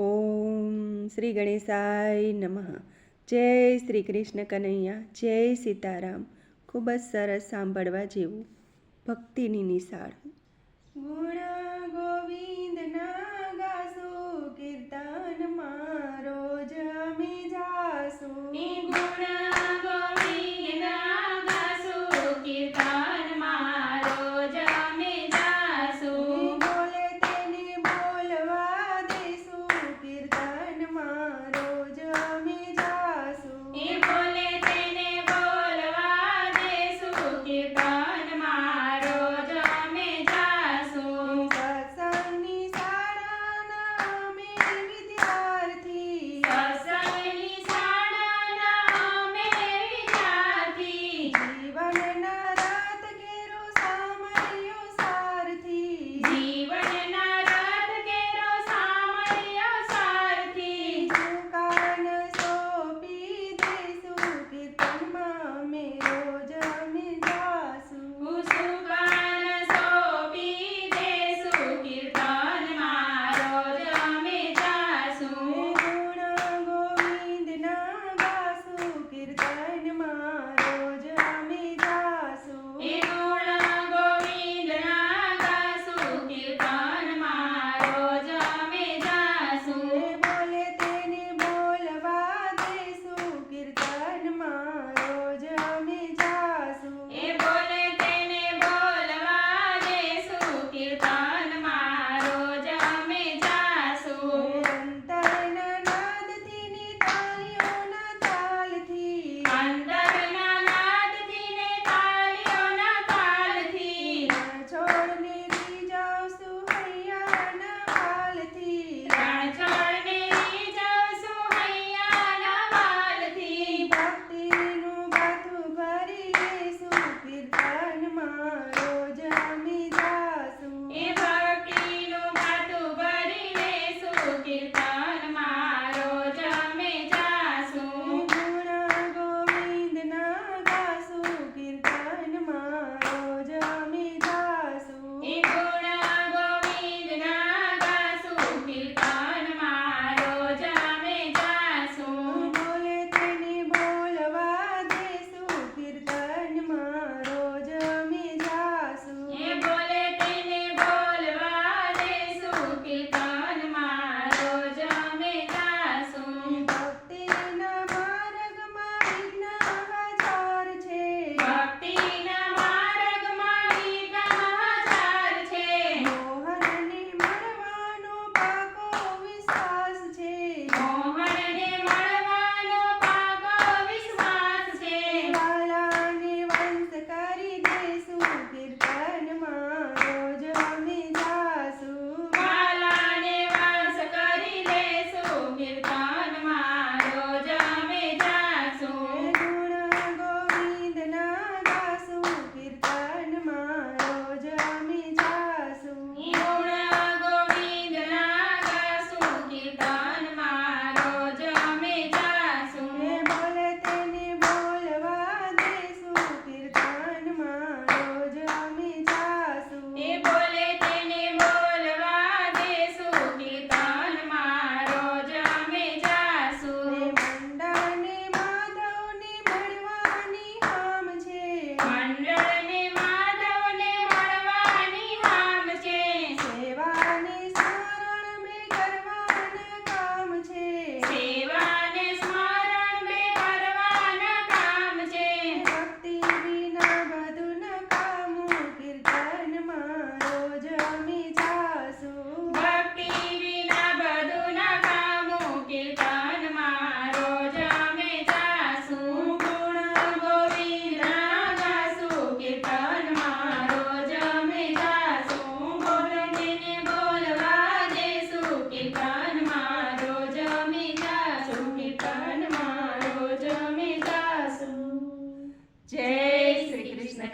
ઓમ શ્રી ગણેશાય નમઃ. જય શ્રી કૃષ્ણ કનૈયા, જય સીતારામ. ખૂબ જ સરસ સાંભળવા જેવું ભક્તિની નિશાળ. ગુણા